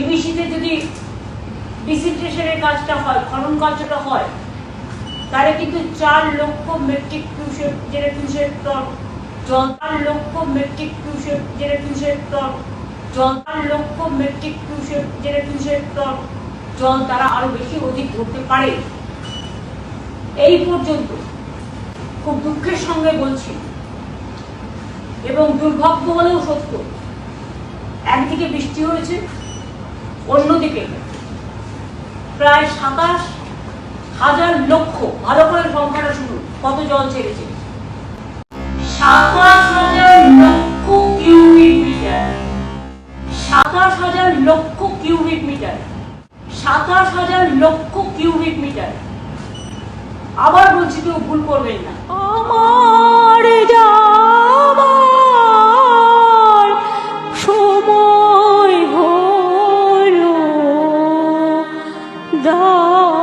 ডিবিসিতে যদি ডিসিন্টেশনের কাজটা হয়, খনন কাজটা হয়, তাহলে কিন্তু চার লক্ষ মেট্রিক কিউসেক যেটা কিউসেক টন জল চার লক্ষ মেট্রিক কিউসেক যেটা কিউসেক টন জল চার লক্ষ মেট্রিক কিউসেক যেটা কিউসেক টন জল তারা আরও বেশি অধিক ধরতে পারে। এই পর্যন্ত খুব দুঃখের সঙ্গে বলছি এবং দুর্ভাগ্য হলেও সত্য। একদিকে বৃষ্টি হয়েছে অন্যদিকে প্রায় সাতাশ হাজার লক্ষ ভালো করে সংখ্যাটা শুনুন, কত জল ছেড়েছে? সাতাশ হাজার লক্ষ কিউবিক মিটার। সাতাশ হাজার লক্ষ কিউবিক মিটার। সাতাশ হাজার লক্ষ কিউবিক মিটার। আবার বলছি কেউ ভুল করবেন না। আমার সময় 到